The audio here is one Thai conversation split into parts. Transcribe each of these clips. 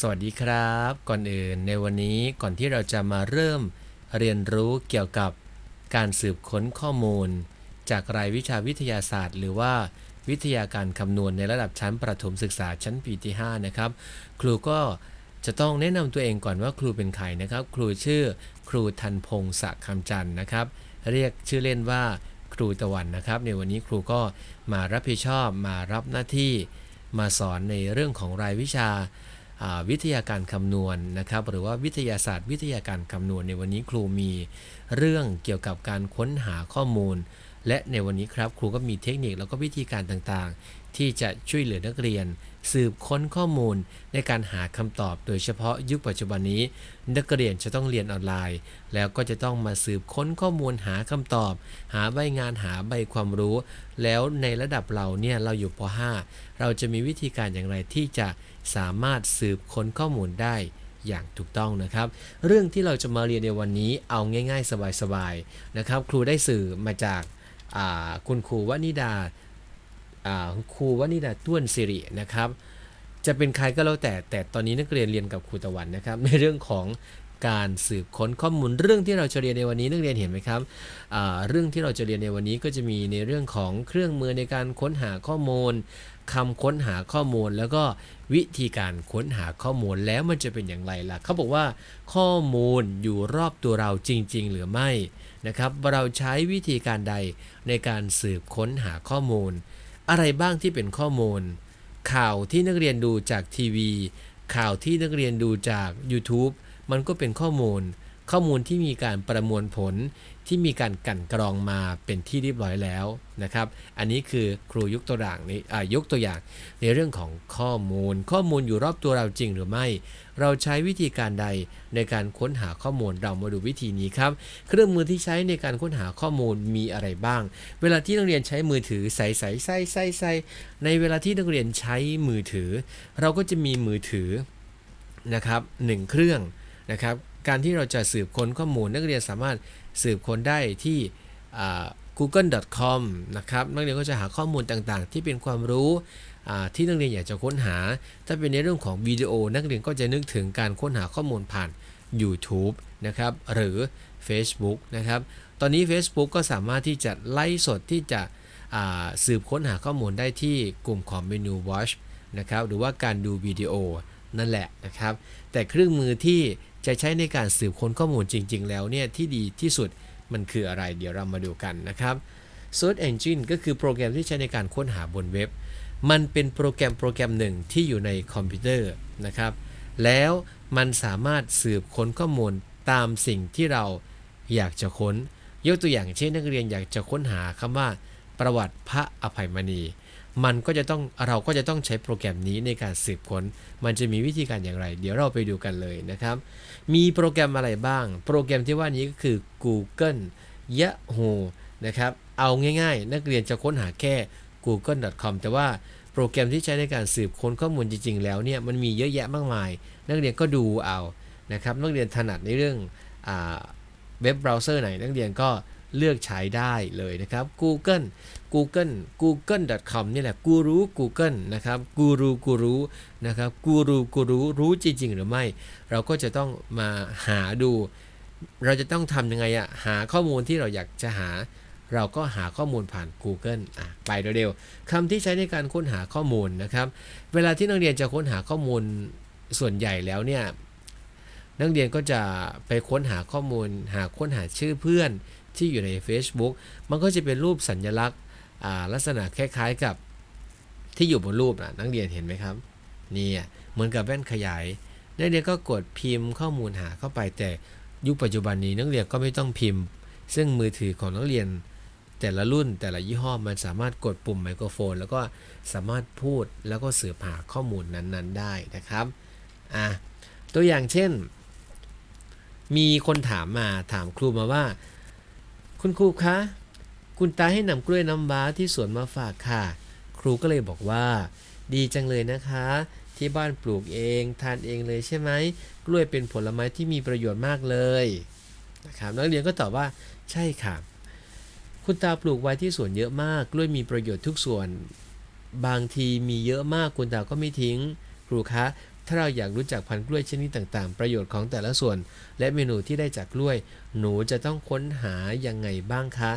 สวัสดีครับ ก่อนอื่นในวันนี้ก่อนที่เราจะมาเริ่มเรียนรู้เกี่ยวกับการสืบค้นข้อมูล จากรายวิชาวิทยาศาสตร์ หรือว่าวิทยาการคำนวณในระดับชั้นประถมศึกษาชั้นปีที่ 5 นะครับ ครูก็จะต้องแนะนำตัวเองก่อนว่าครูเป็นใครนะครับ ครูชื่อครูทันพงศ์สะคำจันทร์นะครับ เรียกชื่อเล่นว่าครูตะวันนะครับ ในวันนี้ครูก็มารับผิดชอบมารับหน้าที่ มาสอนในเรื่องของรายวิชา วิทยาการคำนวณนะครับ หรือว่าวิทยาศาสตร์วิทยาการคำนวณในวันนี้ครูมีเรื่องเกี่ยวกับการค้นหาข้อมูล และในวันนี้ครับครูก็มีเทคนิคแล้วก็วิธีการต่างๆ ที่จะช่วยเหลือนักเรียน สืบค้นข้อมูลในการหาคำตอบ โดยเฉพาะยุคปัจจุบันนี้ นักเรียนจะต้องเรียนออนไลน์ แล้วก็จะต้องมาสืบค้นข้อมูลหาคำตอบ หาใบงานหาใบความรู้ แล้วในระดับเราเนี่ยเราอยู่ป .5 เราจะมีวิธีการอย่างไรที่จะสามารถสืบค้นข้อมูลได้อย่างถูกต้องนะครับ เรื่องที่เราจะมาเรียนในวันนี้เอาง่าย ๆ สบายๆนะครับ ครูได้สื่อมาจาก คุณครูวนิดาครูวนิดาต้วนสิรินะครับ จะเป็นใครก็แล้วแต่แต่ตอนนี้นักเรียนเรียนกับครูตะวันนะครับ ในเรื่องของการสืบค้นข้อมูลเรื่องที่เราจะเรียนในวันนี้นักเรียนเห็นไหมครับเรื่องที่เราจะเรียนในวันนี้ก็จะมีในเรื่องของเครื่องมือในการค้นหาข้อมูลคำค้นหาข้อมูล แล้วก็วิธีการค้นหาข้อมูลแล้วมันจะเป็นอย่างไรล่ะเขาบอกว่าข้อมูลอยู่รอบตัวเราจริง ๆ หรือไม่ นะครับเราใช้วิธีการใดในการสืบค้นหาข้อมูล อะไรบ้างที่เป็นข้อมูล ข่าวที่นักเรียนดูจากทีวี ข่าวที่นักเรียนดูจาก YouTube มันก็เป็นข้อมูล ข้อมูลที่มีการประมวลผลที่มีการกั่นกรองมาเป็นที่เรียบร้อยแล้วนะครับ อันนี้คือครูยกตัวอย่างนี้ยกตัวอย่างในเรื่องของข้อมูล ข้อมูลอยู่รอบตัวเราจริงหรือไม่ เราใช้วิธีการใดในการค้นหาข้อมูลเรามาดูวิธีนี้ครับ เครื่องมือที่ใช้ในการค้นหาข้อมูลมีอะไรบ้าง เวลาที่นักเรียนใช้มือถือใส่ใส่ใส่ใส่ใส่ในเวลาที่นักเรียนใช้มือถือ เราก็จะมีมือถือนะครับหนึ่งเครื่องนะครับ การที่เราจะสืบค้นข้อมูล นักเรียนสามารถสืบค้นได้ที่ google.com นะครับนักเรียนก็จะหาข้อมูลต่างๆ ที่เป็นความรู้ที่นักเรียนอยากจะค้นหา ถ้าเป็นในเรื่องของวิดีโอ นักเรียนก็จะนึกถึงการค้นหาข้อมูลผ่าน YouTube นะครับหรือ Facebook นะครับตอนนี้ Facebook ก็สามารถที่จะไล่สดที่จะสืบค้นหาข้อมูลได้ที่กลุ่มของเมนู Watch นะครับหรือว่าการดูวิดีโอ นั่นแหละนะครับ แต่เครื่องมือที่จะใช้ในการสืบค้นข้อมูลจริง ๆ แล้วเนี่ยที่ดีที่สุดมันคืออะไร เดี๋ยวเรามาดูกันนะครับ Search Engine ก็คือโปรแกรมที่ใช้ในการค้นหาบนเว็บ มันเป็นโปรแกรมโปรแกรมหนึ่งที่อยู่ในคอมพิวเตอร์นะครับ แล้วมันสามารถสืบค้นข้อมูลตามสิ่งที่เราอยากจะค้น ยกตัวอย่างเช่นนักเรียนอยากจะค้นหาคำว่า ประวัติพระอภัยมณี มันก็จะต้องเราก็จะต้องใช้โปรแกรมนี้ในการสืบค้น มันจะมีวิธีการอย่างไร เดี๋ยวเราไปดูกันเลยนะครับ มีโปรแกรมอะไรบ้าง โปรแกรมที่ว่านี้ก็คือ Google Yahoo นะครับ เอาง่ายๆ นักเรียนจะค้นหาแค่ google.com แต่ว่าโปรแกรมที่ใช้ในการสืบค้นข้อมูลจริง ๆ แล้วเนี่ยมันมีเยอะแยะมากมาย นักเรียนก็ดูเอานะครับ นักเรียนถนัดในเรื่องอเว็บเบราว์เซอร์ไหน นักเรียนก็ เลือกใช้ได้เลยนะครับ Google Google google.com นี่แหละกูรู้ Google นะครับกูรูกูรู้นะครับกูรูกูรู้รู้จริง ๆ หรือไม่ เราก็จะต้องมาหาดู เราจะต้องทำยังไงอะหาข้อมูลที่เราอยากจะหา เราก็หาข้อมูลผ่าน Google อะไปเร็วๆคำที่ใช้ในการค้นหาข้อมูลนะครับ เวลาที่นักเรียนจะค้นหาข้อมูลส่วนใหญ่แล้วเนี่ยนักเรียนก็จะไปค้นหาข้อมูล หาค้นหาชื่อเพื่อน ที่อยู่ใน Facebook มันก็จะเป็นรูปสัญลักษณ์ลักษณะคล้ายๆกับที่อยู่บนรูปนะนักเรียนเห็นไหมครับนี่เหมือนกับแว่นขยายนักเรียนก็กดพิมพ์ข้อมูลหาเข้าไปแต่ยุคปัจจุบันนี้นักเรียนก็ไม่ต้องพิมพ์ ซึ่งมือถือของนักเรียน แต่ละรุ่นแต่ละยี่ห้อมันสามารถกดปุ่มไมโครโฟน แล้วก็สามารถพูดแล้วก็สืบหาข้อมูลนั้นๆ ได้นะครับอะตัวอย่างเช่น มีคนถามมาถามครูมาว่า คุณครูคะ คุณตาให้นำกล้วยน้ำว้าที่สวนมาฝากค่ะ ครูก็เลยบอกว่า ดีจังเลยนะคะ ที่บ้านปลูกเองทานเองเลยใช่ไหมกล้วยเป็นผลไม้ที่มีประโยชน์มากเลยนะครับนักเรียนก็ตอบว่าใช่ค่ะ คุณตาปลูกไว้ที่สวนเยอะมาก กล้วยมีประโยชน์ทุกส่วน บางทีมีเยอะมากคุณตาก็ไม่ทิ้ง ครูคะ ถ้าเราอยากรู้จักพันธุ์กล้วยชนิดต่างๆ ประโยชน์ของแต่ละส่วน และเมนูที่ได้จากกล้วย หนูจะต้องค้นหายังไงบ้างคะ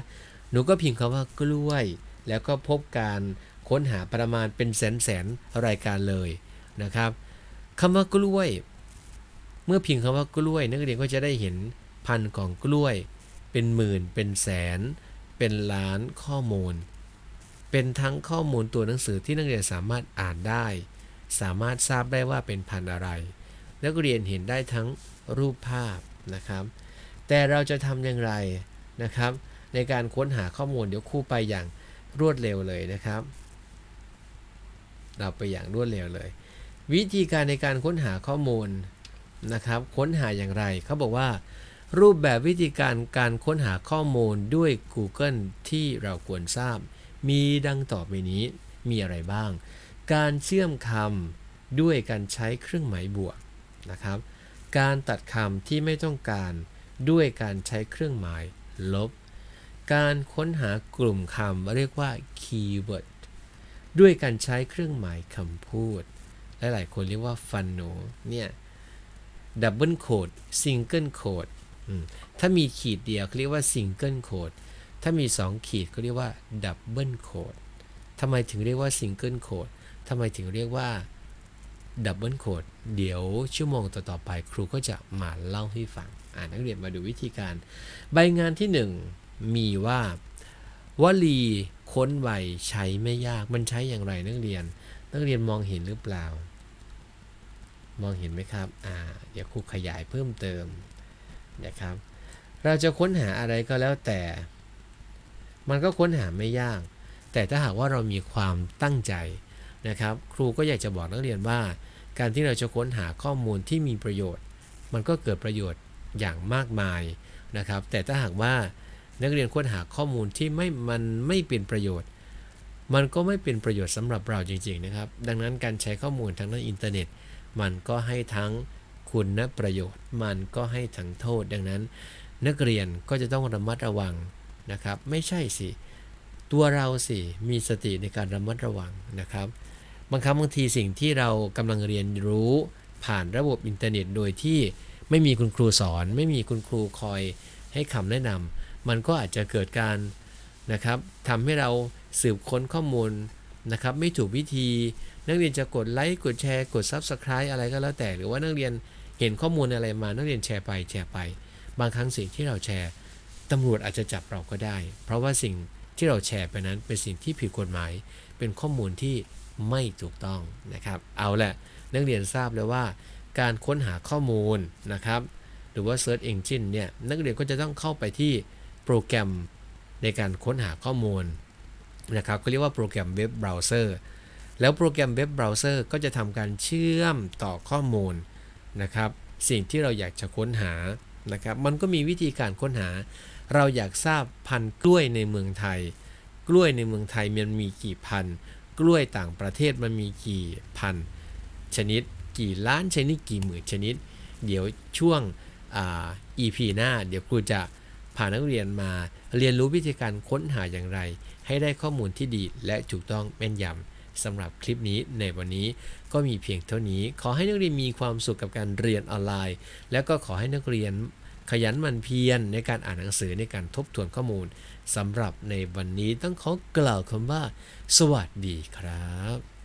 หนูก็พิมพ์คำว่ากล้วย แล้วก็พบการค้นหาประมาณเป็นแสนๆรายการเลยนะครับคำว่ากล้วย เมื่อพิมพ์คำว่ากล้วย นักเรียนก็จะได้เห็นพันธุ์ของกล้วย เป็นหมื่น เป็นแสน เป็นล้านข้อมูล เป็นทั้งข้อมูลตัวหนังสือที่นักเรียนสามารถอ่านได้ สามารถทราบได้ว่าเป็นพันธุ์อะไร นักเรียนเห็นได้ทั้งรูปภาพนะครับ แต่เราจะทำอย่างไรนะครับ ในการค้นหาข้อมูลเดี๋ยวคู่ไปอย่างรวดเร็วเลยนะครับ เราไปอย่างรวดเร็วเลย วิธีการในการค้นหาข้อมูลนะครับ ค้นหาอย่างไรเขาบอกว่า รูปแบบวิธีการการค้นหาข้อมูลด้วย Google ที่เราควรทราบ มีดังต่อไปนี้มีอะไรบ้าง การเชื่อมคำด้วยการใช้เครื่องหมายบวกนะครับ การตัดคำที่ไม่ต้องการด้วยการใช้เครื่องหมายลบ การค้นหากลุ่มคำเรียกว่า keyword ด้วยการใช้เครื่องหมายคำพูดลหลายคนเรียกว่า funnel เนี่ยดับเบิลโคดซิงเกิลโคดถ้ามีขีดเดียวเขาเรียกว่าซิงเกิลโคดถ้ามี 2 ขีดเขาเรียกว่าดับเบิลโคดทำไมถึงเรียกว่าซิงเกิลโคด ทำไมถึงเรียกว่าดับเบิลโคดเดี๋ยวชั่วโมงต่อๆไปครูก็จะมาเล่าให้ฟัง อ่านนักเรียนมาดูวิธีการ ใบงานที่ 1 มีว่าวลีค้นไวใช้ไม่ยากมันใช้อย่างไรนักเรียน นักเรียนมองเห็นหรือเปล่า มองเห็นไหมครับอ่าเดี๋ยวครูขยายเพิ่มเติมนะครับ เราจะค้นหาอะไรก็แล้วแต่ มันก็ค้นหาไม่ยาก แต่ถ้าหากว่าเรามีความตั้งใจ นะครับ ครูก็อยากจะบอกนักเรียนว่า การที่เราจะค้นหาข้อมูลที่มีประโยชน์ มันก็เกิดประโยชน์อย่างมากมายนะครับ แต่ถ้าหากว่านักเรียนค้นหาข้อมูลที่ไม่มันไม่เป็นประโยชน์ มันก็ไม่เป็นประโยชน์สำหรับเราจริง ๆ นะครับ ดังนั้นการใช้ข้อมูลทางด้านอินเทอร์เน็ต มันก็ให้ทั้งคุณประโยชน์ มันก็ให้ทั้งโทษ ดังนั้น นักเรียนก็จะต้องระมัดระวังนะครับ ไม่ใช่สิ ตัวเราสิมีสติในการระมัดระวังนะครับ บางครั้งบางทีสิ่งที่เรากำลังเรียนรู้ผ่านระบบอินเทอร์เน็ต โดยที่ไม่มีคุณครูสอน ไม่มีคุณครูคอยให้คำแนะนำมันก็อาจจะเกิดการนะครับทำให้เราสืบค้นข้อมูลนะครับ ไม่ถูกวิธี นักเรียนจะกดไลค์กดแชร์กด Subscribe อะไรก็แล้วแต่ หรือว่านักเรียนเห็นข้อมูลอะไรมานักเรียนแชร์ไปแชร์ไป บางครั้งสิ่งที่เราแชร์ตำรวจอาจจะจับเราก็ได้ เพราะว่าสิ่ง ที่เราแชร์ไปนั้นเป็นสิ่งที่ผิดกฎหมาย เป็นข้อมูลที่ไม่ถูกต้องนะครับ เอาแหละนักเรียนทราบแล้วว่า การค้นหาข้อมูลนะครับ หรือว่า Search Engine เนี่ยนักเรียนก็จะต้องเข้าไปที่โปรแกรมในการค้นหาข้อมูลนะครับก็เรียกว่าโปรแกรมเว็บเบราว์เซอร์แล้วโปรแกรมเว็บเบราว์เซอร์ก็จะทำการเชื่อมต่อข้อมูลนะครับ สิ่งที่เราอยากจะค้นหานะครับ มันก็มีวิธีการค้นหา เราอยากทราบพันธุ์กล้วยในเมืองไทย กล้วยในเมืองไทยมันมีกี่พันธุ์กล้วยต่างประเทศมันมีกี่พันชนิด กี่ล้านชนิดกี่หมื่นชนิด เดี๋ยวช่วงอ EP หน้า เดี๋ยวครูจะพานักเรียนมาเรียนรู้วิธีการค้นหาอย่างไร ให้ได้ข้อมูลที่ดีและถูกต้องแม่นยำสำหรับคลิปนี้ในวันนี้ก็มีเพียงเท่านี้ ขอให้นักเรียนมีความสุขกับการเรียนออนไลน์ แล้วก็ขอให้นักเรียน ขยันหมั่นเพียรในการอ่านหนังสือในการทบทวนข้อมูลสำหรับในวันนี้ต้องขอกล่าวคำว่า สวัสดีครับ